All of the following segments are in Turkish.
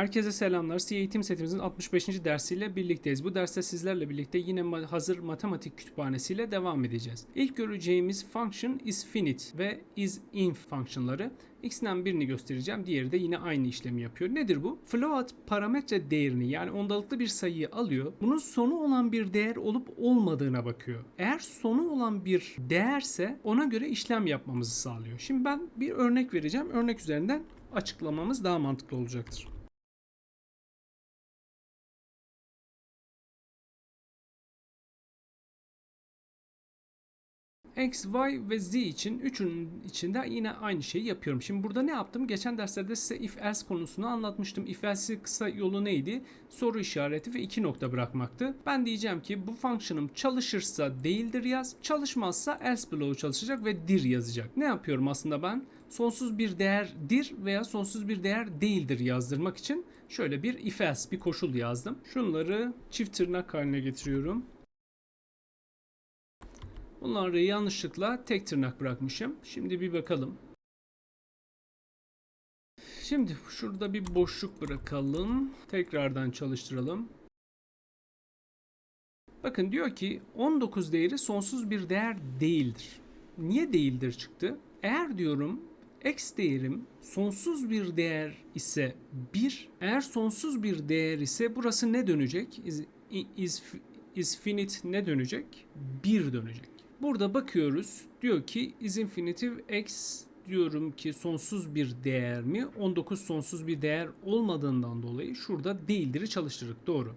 Herkese selamlar. C eğitim setimizin 65. dersiyle birlikteyiz. Bu derste sizlerle birlikte yine hazır matematik kütüphanesiyle devam edeceğiz. İlk göreceğimiz function is finite ve is inf fonksiyonları. İkisinden birini göstereceğim. Diğeri de yine aynı işlemi yapıyor. Nedir bu? Float parametre değerini yani ondalıklı bir sayıyı alıyor. Bunun sonu olan bir değer olup olmadığına bakıyor. Eğer sonu olan bir değerse ona göre işlem yapmamızı sağlıyor. Şimdi ben bir örnek vereceğim. Örnek üzerinden açıklamamız daha mantıklı olacaktır. X, Y ve Z için üçünün içinde yine aynı şeyi yapıyorum. Şimdi burada ne yaptım? Geçen derslerde size if else konusunu anlatmıştım. If else'i kısa yolu neydi? Soru işareti ve iki nokta bırakmaktı. Ben diyeceğim ki bu fonksiyonum çalışırsa değildir yaz. Çalışmazsa else bloğu çalışacak ve dir yazacak. Ne yapıyorum aslında ben? Sonsuz bir değerdir veya sonsuz bir değer değildir yazdırmak için şöyle bir if else bir koşul yazdım. Şunları çift tırnak haline getiriyorum. Bunları yanlışlıkla tek tırnak bırakmışım. Şimdi bir bakalım. Şimdi şurada bir boşluk bırakalım. Tekrardan çalıştıralım. Bakın diyor ki 19 değeri sonsuz bir değer değildir. Niye değildir çıktı? Eğer diyorum x değerim sonsuz bir değer ise 1. Eğer sonsuz bir değer ise burası ne dönecek? Is, is, is finite ne dönecek? 1 dönecek. Burada bakıyoruz. Diyor ki is infinitive x diyorum ki sonsuz bir değer mi? 19 sonsuz bir değer olmadığından dolayı şurada değildir'i çalıştırdık. Doğru.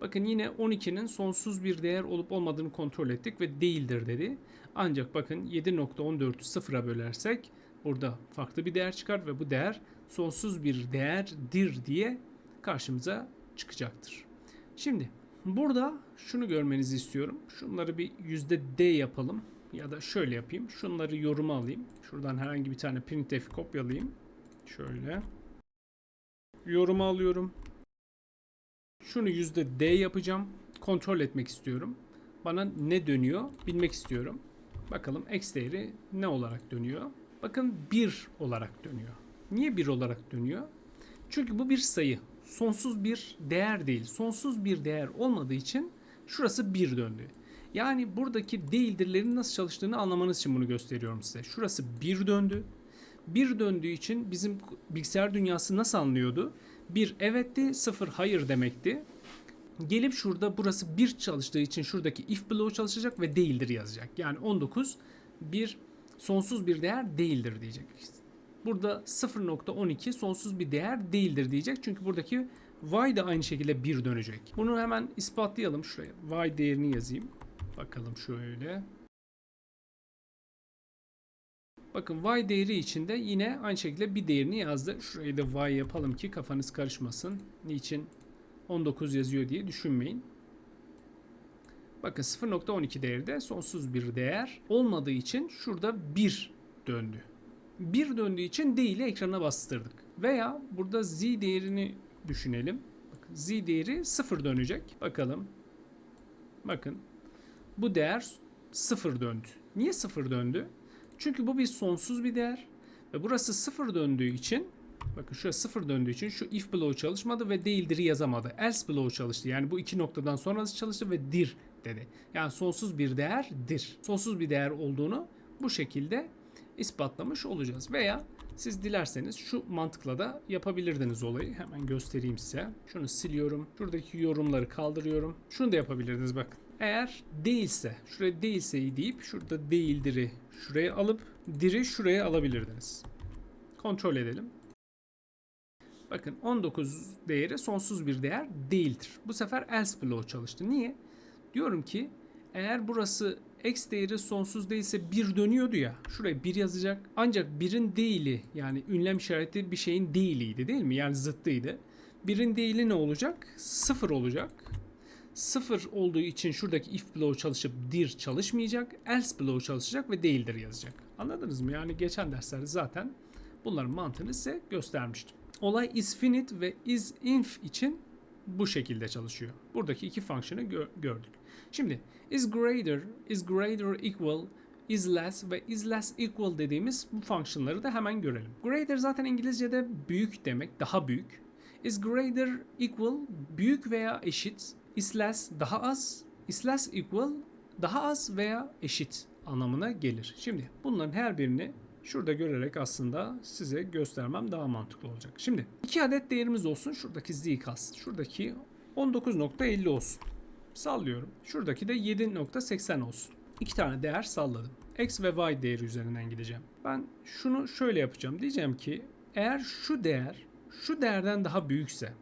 Bakın yine 12'nin sonsuz bir değer olup olmadığını kontrol ettik ve değildir dedi. Ancak bakın 7.14'ü sıfıra bölersek burada farklı bir değer çıkar ve bu değer sonsuz bir değerdir diye karşımıza çıkacaktır. Şimdi Burada şunu görmenizi istiyorum. Şunları bir yüzde D yapalım. Ya da şöyle yapayım. Şunları yoruma alayım. Şuradan herhangi bir tane printf kopyalayayım. Şöyle. Yoruma alıyorum. Şunu yüzde D yapacağım. Kontrol etmek istiyorum. Bana ne dönüyor bilmek istiyorum. Bakalım x değeri ne olarak dönüyor? Bakın 1 olarak dönüyor. Niye 1 olarak dönüyor? Çünkü bu bir sayı sonsuz bir değer değil. Sonsuz bir değer olmadığı için şurası 1 döndü. Yani buradaki değildirlerin nasıl çalıştığını anlamanız için bunu gösteriyorum size. Şurası 1 döndü. 1 döndüğü için bizim bilgisayar dünyası nasıl anlıyordu? 1 evetti, 0 hayır demekti. Gelip şurada burası 1 çalıştığı için şuradaki if bloğu çalışacak ve değildir yazacak. Yani 19 bir sonsuz bir değer değildir diyecek. Burada 0.12 sonsuz bir değer değildir diyecek. Çünkü buradaki y da aynı şekilde 1 dönecek. Bunu hemen ispatlayalım şuraya. y değerini yazayım. Bakalım şöyle. Bakın y değeri içinde yine aynı şekilde bir değerini yazdı. Şurayı da y yapalım ki kafanız karışmasın. Niçin 19 yazıyor diye düşünmeyin. Bakın 0.12 değeri de sonsuz bir değer olmadığı için şurada 1 döndü. 1 döndüğü için değili ekrana bastırdık. Veya burada z değerini düşünelim. Z değeri 0 dönecek. Bakalım. Bakın. Bu değer 0 döndü. Niye 0 döndü? Çünkü bu bir sonsuz bir değer. Ve burası 0 döndüğü için bakın şurası 0 döndüğü için şu if bloğu çalışmadı ve değildir'i yazamadı. Else bloğu çalıştı. Yani bu iki noktadan sonrası çalıştı ve dir dedi. Yani sonsuz bir değerdir. Sonsuz bir değer olduğunu bu şekilde ispatlamış olacağız. Veya siz dilerseniz şu mantıkla da yapabilirdiniz olayı. Hemen göstereyim size. Şunu siliyorum. Şuradaki yorumları kaldırıyorum. Şunu da yapabilirdiniz bakın. Eğer değilse, şuraya değilse deyip şurada değildir'i şuraya alıp diri şuraya alabilirdiniz. Kontrol edelim. Bakın 19 değeri sonsuz bir değer değildir. Bu sefer else bloğu çalıştı. Niye? Diyorum ki eğer burası x değeri sonsuz değilse 1 dönüyordu ya. Şuraya 1 yazacak. Ancak 1'in değili yani ünlem işareti bir şeyin değiliydi değil mi? Yani zıttıydı. 1'in değili ne olacak? 0 olacak. 0 olduğu için şuradaki if bloğu çalışıp dir çalışmayacak. Else bloğu çalışacak ve değildir yazacak. Anladınız mı? Yani geçen derslerde zaten bunların mantığını size göstermiştim. Olay is finite ve is inf için bu şekilde çalışıyor. Buradaki iki fonksiyonu gö gördük. Şimdi is greater, is greater equal, is less ve is less equal dediğimiz bu fonksiyonları da hemen görelim. Greater zaten İngilizce'de büyük demek, daha büyük. Is greater equal büyük veya eşit. Is less daha az. Is less equal daha az veya eşit anlamına gelir. Şimdi bunların her birini şurada görerek aslında size göstermem daha mantıklı olacak. Şimdi iki adet değerimiz olsun. Şuradaki z kalsın. Şuradaki 19.50 olsun. Sallıyorum. Şuradaki de 7.80 olsun. İki tane değer salladım. X ve Y değeri üzerinden gideceğim. Ben şunu şöyle yapacağım. Diyeceğim ki eğer şu değer şu değerden daha büyükse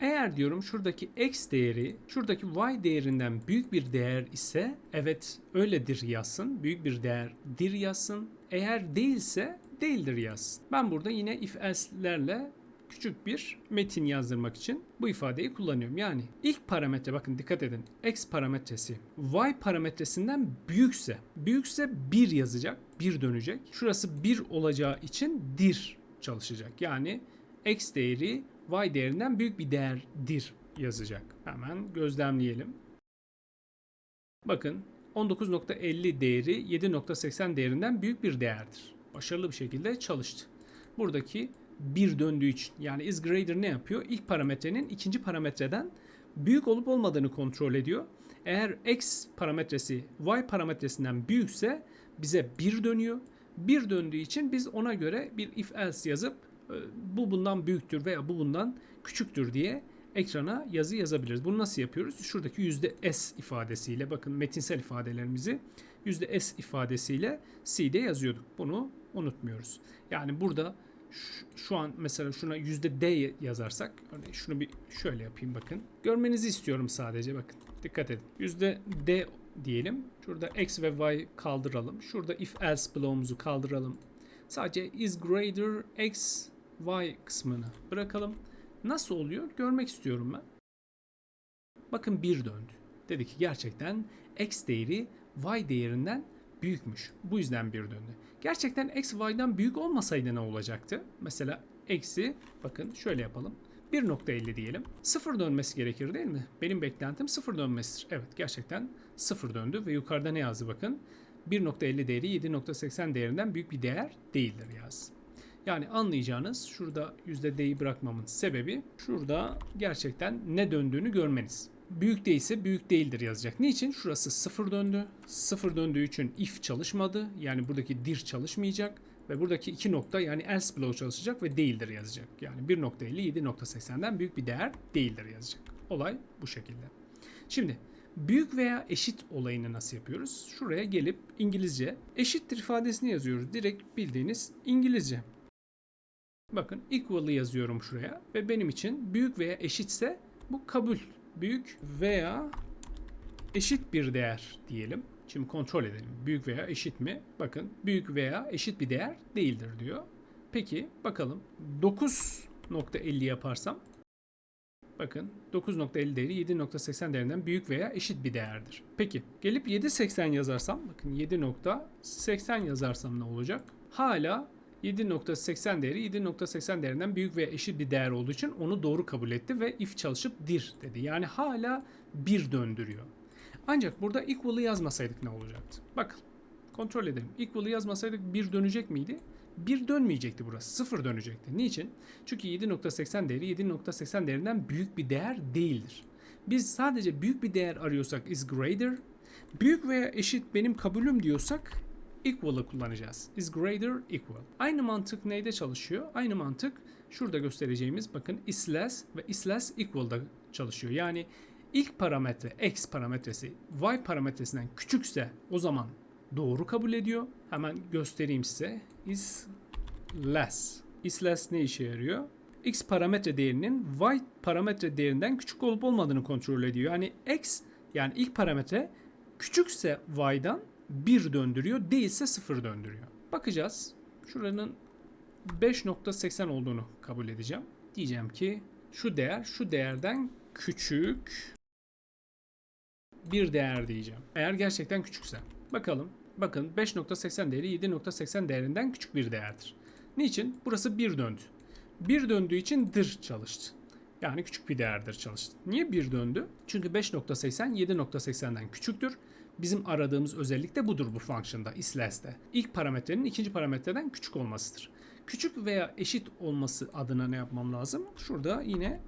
Eğer diyorum şuradaki x değeri şuradaki y değerinden büyük bir değer ise evet öyledir yazsın. Büyük bir değerdir yazsın. Eğer değilse değildir yazsın. Ben burada yine if else'lerle küçük bir metin yazdırmak için bu ifadeyi kullanıyorum. Yani ilk parametre bakın dikkat edin. X parametresi Y parametresinden büyükse büyükse 1 yazacak. 1 dönecek. Şurası 1 olacağı için dir çalışacak. Yani X değeri Y değerinden büyük bir değerdir yazacak. Hemen gözlemleyelim. Bakın 19.50 değeri 7.80 değerinden büyük bir değerdir. Başarılı bir şekilde çalıştı. Buradaki bir döndüğü için yani is greater ne yapıyor? İlk parametrenin ikinci parametreden büyük olup olmadığını kontrol ediyor. Eğer x parametresi y parametresinden büyükse bize 1 dönüyor. 1 döndüğü için biz ona göre bir if else yazıp e, bu bundan büyüktür veya bu bundan küçüktür diye ekrana yazı yazabiliriz. Bunu nasıl yapıyoruz? Şuradaki yüzde s ifadesiyle bakın metinsel ifadelerimizi yüzde s ifadesiyle C'de yazıyorduk. Bunu unutmuyoruz. Yani burada şu an mesela şuna yüzde D yazarsak örneğin şunu bir şöyle yapayım bakın. Görmenizi istiyorum sadece bakın. Dikkat edin. Yüzde D diyelim. Şurada X ve Y kaldıralım. Şurada if else bloğumuzu kaldıralım. Sadece is greater X Y kısmını bırakalım. Nasıl oluyor? Görmek istiyorum ben. Bakın bir döndü. Dedi ki gerçekten X değeri Y değerinden büyükmüş. Bu yüzden bir döndü. Gerçekten x y'dan büyük olmasaydı ne olacaktı? Mesela eksi bakın şöyle yapalım. 1.50 diyelim. 0 dönmesi gerekir değil mi? Benim beklentim 0 dönmesidir. Evet gerçekten 0 döndü ve yukarıda ne yazdı bakın. 1.50 değeri 7.80 değerinden büyük bir değer değildir yaz. Yani anlayacağınız şurada %d'yi bırakmamın sebebi şurada gerçekten ne döndüğünü görmeniz büyük değilse büyük değildir yazacak. Niçin? Şurası sıfır döndü. Sıfır döndüğü için if çalışmadı. Yani buradaki dir çalışmayacak. Ve buradaki iki nokta yani else blow çalışacak ve değildir yazacak. Yani 1.50 7.80'den büyük bir değer değildir yazacak. Olay bu şekilde. Şimdi büyük veya eşit olayını nasıl yapıyoruz? Şuraya gelip İngilizce eşittir ifadesini yazıyoruz. Direkt bildiğiniz İngilizce. Bakın equal'ı yazıyorum şuraya ve benim için büyük veya eşitse bu kabul büyük veya eşit bir değer diyelim. Şimdi kontrol edelim. Büyük veya eşit mi? Bakın büyük veya eşit bir değer değildir diyor. Peki bakalım 9.50 yaparsam bakın 9.50 değeri 7.80 değerinden büyük veya eşit bir değerdir. Peki gelip 7.80 yazarsam bakın 7.80 yazarsam ne olacak? Hala 7.80 değeri 7.80 değerinden büyük ve eşit bir değer olduğu için onu doğru kabul etti ve if çalışıp dir dedi. Yani hala bir döndürüyor. Ancak burada equal'ı yazmasaydık ne olacaktı? Bakın kontrol edelim. Equal'ı yazmasaydık bir dönecek miydi? Bir dönmeyecekti burası. Sıfır dönecekti. Niçin? Çünkü 7.80 değeri 7.80 değerinden büyük bir değer değildir. Biz sadece büyük bir değer arıyorsak is greater, büyük veya eşit benim kabulüm diyorsak equal'ı kullanacağız. Is greater equal. Aynı mantık neyde çalışıyor? Aynı mantık şurada göstereceğimiz bakın is less ve is less equal'da çalışıyor. Yani ilk parametre x parametresi y parametresinden küçükse o zaman doğru kabul ediyor. Hemen göstereyim size. Is less. Is less ne işe yarıyor? x parametre değerinin y parametre değerinden küçük olup olmadığını kontrol ediyor. Yani x yani ilk parametre küçükse y'dan 1 döndürüyor. Değilse 0 döndürüyor. Bakacağız. Şuranın 5.80 olduğunu kabul edeceğim. Diyeceğim ki şu değer şu değerden küçük bir değer diyeceğim. Eğer gerçekten küçükse. Bakalım. Bakın 5.80 değeri 7.80 değerinden küçük bir değerdir. Niçin? Burası 1 döndü. 1 döndüğü için dır çalıştı. Yani küçük bir değerdir çalıştı. Niye 1 döndü? Çünkü 5.80 7.80'den küçüktür. Bizim aradığımız özellik de budur bu function'da, isles'te. İlk parametrenin ikinci parametreden küçük olmasıdır. küçük veya eşit olması adına ne yapmam lazım? Şurada yine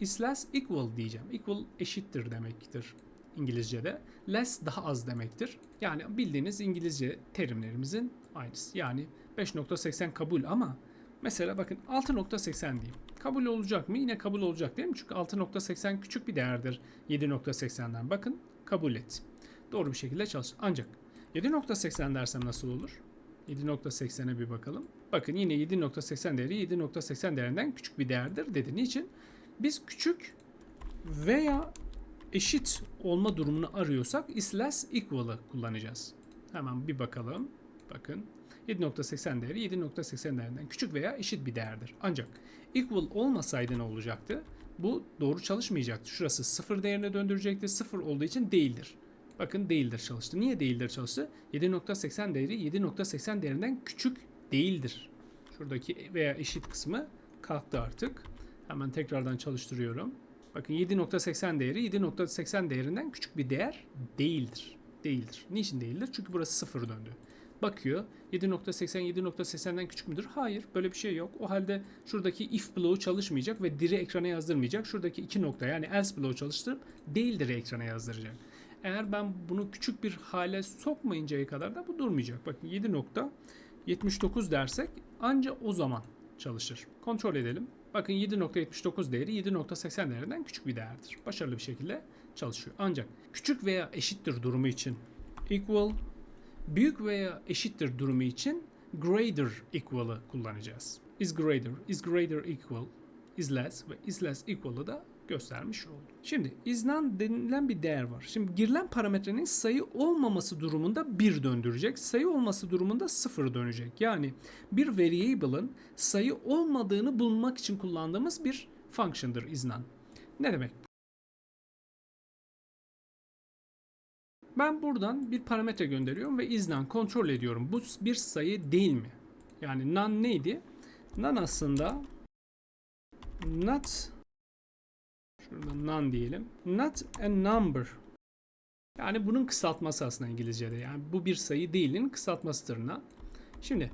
is less equal diyeceğim. Equal eşittir demektir İngilizce'de. Less daha az demektir. Yani bildiğiniz İngilizce terimlerimizin aynısı. Yani 5.80 kabul ama mesela bakın 6.80 diyeyim. Kabul olacak mı? Yine kabul olacak değil mi? Çünkü 6.80 küçük bir değerdir 7.80'den. Bakın kabul et. Doğru bir şekilde çalış. Ancak 7.80 dersem nasıl olur? 7.80'e bir bakalım. Bakın yine 7.80 değeri 7.80 değerinden küçük bir değerdir dedi. Niçin? Biz küçük veya eşit olma durumunu arıyorsak is less equal'ı kullanacağız. Hemen bir bakalım. Bakın 7.80 değeri 7.80 değerinden küçük veya eşit bir değerdir. Ancak equal olmasaydı ne olacaktı? Bu doğru çalışmayacaktı. Şurası sıfır değerine döndürecekti. Sıfır olduğu için değildir. Bakın değildir çalıştı. Niye değildir çalıştı? 7.80 değeri 7.80 değerinden küçük değildir. Şuradaki veya eşit kısmı kalktı artık. Hemen tekrardan çalıştırıyorum. Bakın 7.80 değeri 7.80 değerinden küçük bir değer değildir. Değildir. Niçin değildir? Çünkü burası sıfır döndü. Bakıyor 7.80 7.80'den küçük müdür? Hayır böyle bir şey yok. O halde şuradaki if bloğu çalışmayacak ve diri ekrana yazdırmayacak. Şuradaki iki nokta yani else bloğu çalıştırıp değildir'i ekrana yazdıracak. Eğer ben bunu küçük bir hale sokmayıncaya kadar da bu durmayacak. Bakın 7.79 dersek anca o zaman çalışır. Kontrol edelim. Bakın 7.79 değeri 7.80 değerinden küçük bir değerdir. Başarılı bir şekilde çalışıyor. Ancak küçük veya eşittir durumu için equal, büyük veya eşittir durumu için greater equal'ı kullanacağız. Is greater, is greater equal, is less ve is less equal'ı da göstermiş oldum. Şimdi is none denilen bir değer var. Şimdi girilen parametrenin sayı olmaması durumunda 1 döndürecek. Sayı olması durumunda 0 dönecek. Yani bir variable'ın sayı olmadığını bulmak için kullandığımız bir function'dır is none. Ne demek? Ben buradan bir parametre gönderiyorum ve is none kontrol ediyorum. Bu bir sayı değil mi? Yani none neydi? None aslında not Şurada none diyelim. Not a number. Yani bunun kısaltması aslında İngilizce'de. Yani bu bir sayı değilin kısaltmasıdır none. Şimdi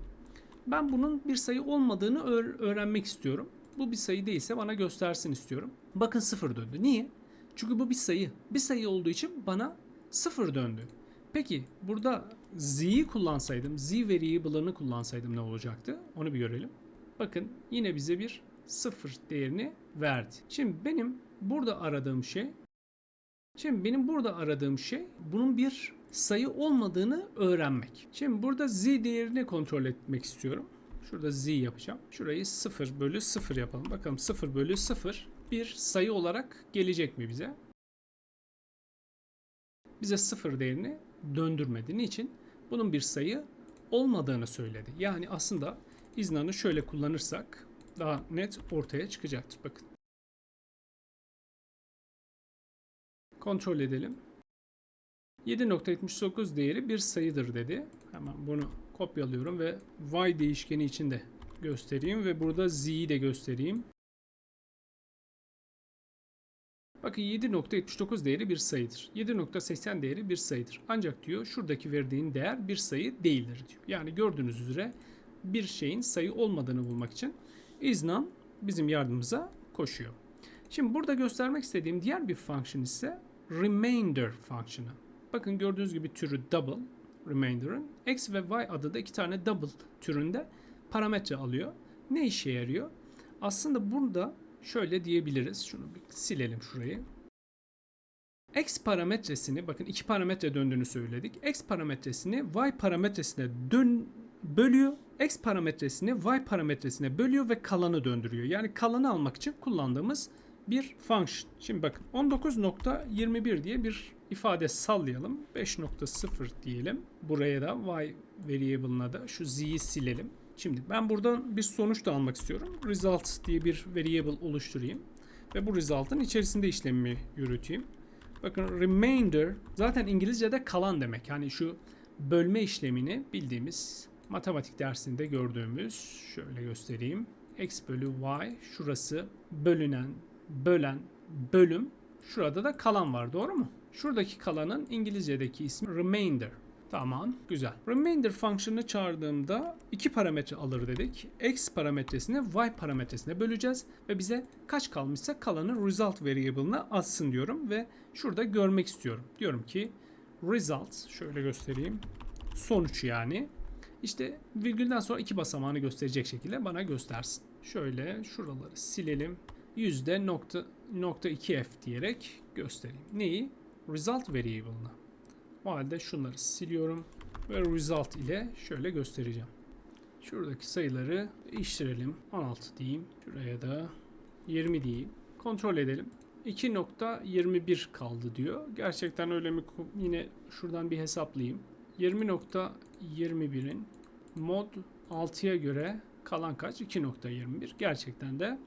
ben bunun bir sayı olmadığını öğrenmek istiyorum. Bu bir sayı değilse bana göstersin istiyorum. Bakın sıfır döndü. Niye? Çünkü bu bir sayı. Bir sayı olduğu için bana sıfır döndü. Peki burada z'yi kullansaydım, z variable'ını kullansaydım ne olacaktı? Onu bir görelim. Bakın yine bize bir sıfır değerini verdi. Şimdi benim burada aradığım şey Şimdi benim burada aradığım şey bunun bir sayı olmadığını öğrenmek. Şimdi burada z değerini kontrol etmek istiyorum. Şurada z yapacağım. Şurayı 0 bölü 0 yapalım. Bakalım 0 bölü 0 bir sayı olarak gelecek mi bize? Bize 0 değerini döndürmedi. Niçin? Bunun bir sayı olmadığını söyledi. Yani aslında iznanı şöyle kullanırsak daha net ortaya çıkacaktır. Bakın. Kontrol edelim. 7.79 değeri bir sayıdır dedi. Hemen bunu kopyalıyorum ve y değişkeni içinde göstereyim ve burada z'yi de göstereyim. Bakın 7.79 değeri bir sayıdır. 7.80 değeri bir sayıdır. Ancak diyor şuradaki verdiğin değer bir sayı değildir diyor. Yani gördüğünüz üzere bir şeyin sayı olmadığını bulmak için iznan bizim yardımımıza koşuyor. Şimdi burada göstermek istediğim diğer bir function ise remainder fonksiyonu. Bakın gördüğünüz gibi türü double remainder'ın x ve y adı da iki tane double türünde parametre alıyor. Ne işe yarıyor? Aslında burada şöyle diyebiliriz. Şunu bir silelim şurayı. X parametresini bakın iki parametre döndüğünü söyledik. X parametresini Y parametresine dön bölüyor. X parametresini Y parametresine bölüyor ve kalanı döndürüyor. Yani kalanı almak için kullandığımız bir function. Şimdi bakın 19.21 diye bir ifade sallayalım. 5.0 diyelim. Buraya da y variable'ına da şu z'yi silelim. Şimdi ben buradan bir sonuç da almak istiyorum. Result diye bir variable oluşturayım. Ve bu result'ın içerisinde işlemimi yürüteyim. Bakın remainder zaten İngilizce'de kalan demek. Yani şu bölme işlemini bildiğimiz matematik dersinde gördüğümüz şöyle göstereyim. x bölü y şurası bölünen bölen, bölüm. Şurada da kalan var doğru mu? Şuradaki kalanın İngilizce'deki ismi remainder. Tamam, güzel. Remainder fonksiyonunu çağırdığımda iki parametre alır dedik. X parametresini Y parametresine böleceğiz ve bize kaç kalmışsa kalanı result variable'ına atsın diyorum ve şurada görmek istiyorum. Diyorum ki result şöyle göstereyim. Sonuç yani. İşte virgülden sonra iki basamağını gösterecek şekilde bana göstersin. Şöyle şuraları silelim. Yüzde nokta, nokta 2f diyerek göstereyim. Neyi? Result variable'ını. O halde şunları siliyorum ve result ile şöyle göstereceğim. Şuradaki sayıları değiştirelim. 16 diyeyim. Şuraya da 20 diyeyim. Kontrol edelim. 2.21 kaldı diyor. Gerçekten öyle mi? Yine şuradan bir hesaplayayım. 20.21'in mod 6'ya göre kalan kaç? 2.21. Gerçekten de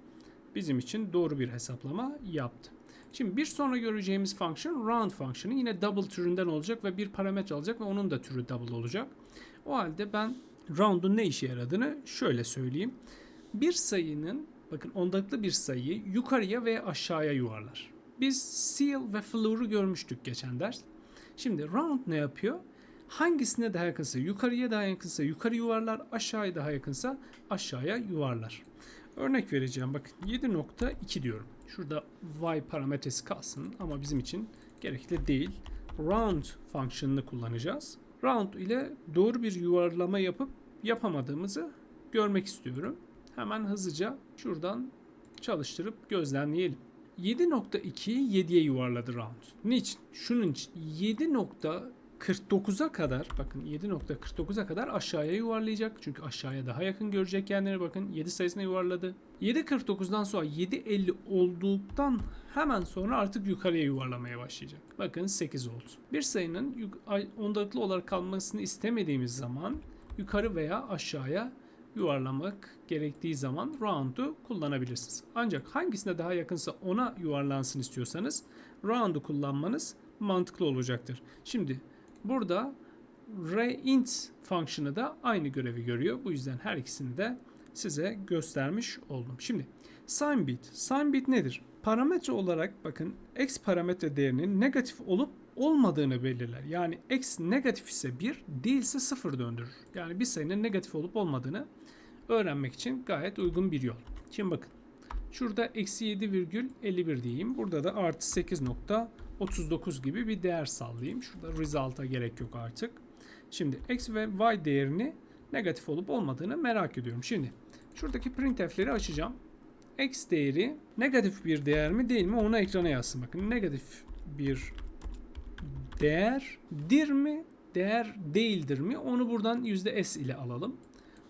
bizim için doğru bir hesaplama yaptı. Şimdi bir sonra göreceğimiz function round funksiyonu yine double türünden olacak ve bir parametre alacak ve onun da türü double olacak. O halde ben round'un ne işe yaradığını şöyle söyleyeyim. Bir sayının bakın ondaklı bir sayıyı yukarıya veya aşağıya yuvarlar. Biz seal ve floor'u görmüştük geçen ders. Şimdi round ne yapıyor? Hangisine daha yakınsa yukarıya daha yakınsa yukarı yuvarlar, aşağıya daha yakınsa aşağıya yuvarlar. Örnek vereceğim bakın 7.2 diyorum. Şurada y parametresi kalsın ama bizim için gerekli değil. Round fonksiyonunu kullanacağız. Round ile doğru bir yuvarlama yapıp yapamadığımızı görmek istiyorum. Hemen hızlıca şuradan çalıştırıp gözlemleyelim. 7.2'yi 7'ye yuvarladı round. Niçin? Şunun için 7.49'a kadar bakın 7.49'a kadar aşağıya yuvarlayacak. Çünkü aşağıya daha yakın görecek yerlere bakın 7 sayısına yuvarladı. 7.49'dan sonra 7.50 olduktan hemen sonra artık yukarıya yuvarlamaya başlayacak. Bakın 8 oldu. Bir sayının ondalıklı olarak kalmasını istemediğimiz zaman yukarı veya aşağıya yuvarlamak gerektiği zaman round'u kullanabilirsiniz. Ancak hangisine daha yakınsa ona yuvarlansın istiyorsanız round'u kullanmanız mantıklı olacaktır. Şimdi burada reint fonksiyonu da aynı görevi görüyor. Bu yüzden her ikisini de size göstermiş oldum. Şimdi sign bit. Nedir? Parametre olarak bakın x parametre değerinin negatif olup olmadığını belirler. Yani x negatif ise 1, değilse 0 döndürür. Yani bir sayının negatif olup olmadığını öğrenmek için gayet uygun bir yol. Şimdi bakın. Şurada eksi 7,51 diyeyim. Burada da artı 8.39 gibi bir değer sallayayım. Şurada result'a gerek yok artık. Şimdi x ve y değerini negatif olup olmadığını merak ediyorum. Şimdi şuradaki printf'leri açacağım. X değeri negatif bir değer mi değil mi onu ekrana yazsın. Bakın negatif bir değerdir mi değer değildir mi onu buradan %s ile alalım.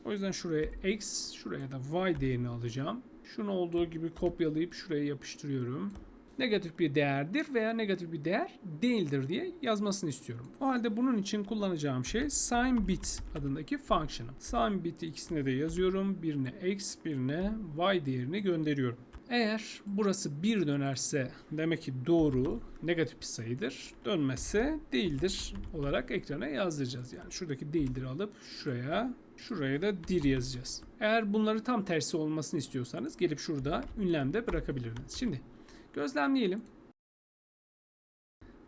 O yüzden şuraya x şuraya da y değerini alacağım. Şunu olduğu gibi kopyalayıp şuraya yapıştırıyorum negatif bir değerdir veya negatif bir değer değildir diye yazmasını istiyorum. O halde bunun için kullanacağım şey sign bit adındaki function. Sign bit'i ikisine de yazıyorum. Birine x, birine y değerini gönderiyorum. Eğer burası 1 dönerse demek ki doğru negatif bir sayıdır. Dönmezse değildir olarak ekrana yazdıracağız. Yani şuradaki değildir alıp şuraya şuraya da dir yazacağız. Eğer bunları tam tersi olmasını istiyorsanız gelip şurada ünlemde bırakabilirsiniz. Şimdi Gözlemleyelim.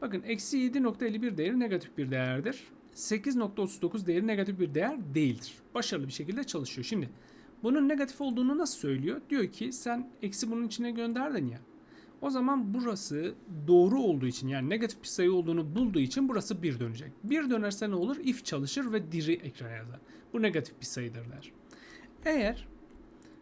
Bakın eksi 7.51 değeri negatif bir değerdir. 8.39 değeri negatif bir değer değildir. Başarılı bir şekilde çalışıyor. Şimdi bunun negatif olduğunu nasıl söylüyor? Diyor ki sen eksi bunun içine gönderdin ya. O zaman burası doğru olduğu için yani negatif bir sayı olduğunu bulduğu için burası 1 dönecek. 1 dönerse ne olur? If çalışır ve diri ekrana yazar. Bu negatif bir sayıdır der. Eğer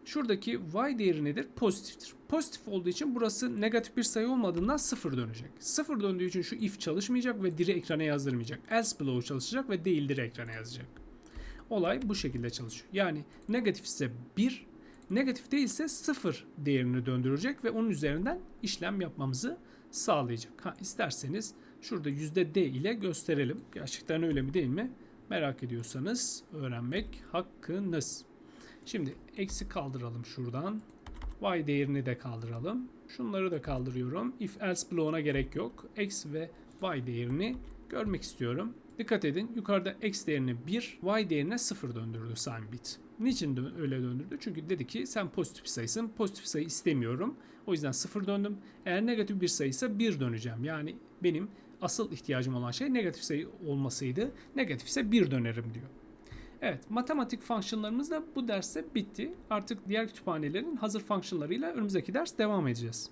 Şuradaki y değeri nedir? Pozitiftir. Pozitif olduğu için burası negatif bir sayı olmadığından sıfır dönecek. Sıfır döndüğü için şu if çalışmayacak ve diri ekrana yazdırmayacak. Else below çalışacak ve değildir ekrana yazacak. Olay bu şekilde çalışıyor. Yani negatif ise 1, negatif değilse 0 değerini döndürecek ve onun üzerinden işlem yapmamızı sağlayacak. Ha, isterseniz şurada %d ile gösterelim. Gerçekten öyle mi değil mi? Merak ediyorsanız öğrenmek hakkınız. Şimdi eksi kaldıralım şuradan. Y değerini de kaldıralım. Şunları da kaldırıyorum. If else bloğuna gerek yok. X ve Y değerini görmek istiyorum. Dikkat edin yukarıda x değerini 1, y değerine 0 döndürdü sign bit. Niçin dö öyle döndürdü? Çünkü dedi ki sen pozitif sayısın. Pozitif sayı istemiyorum. O yüzden 0 döndüm. Eğer negatif bir sayıysa 1 döneceğim. Yani benim asıl ihtiyacım olan şey negatif sayı olmasıydı. Negatifse 1 dönerim diyor. Evet, matematik fonksiyonlarımız da bu derste bitti. Artık diğer kütüphanelerin hazır fonksiyonlarıyla önümüzdeki ders devam edeceğiz.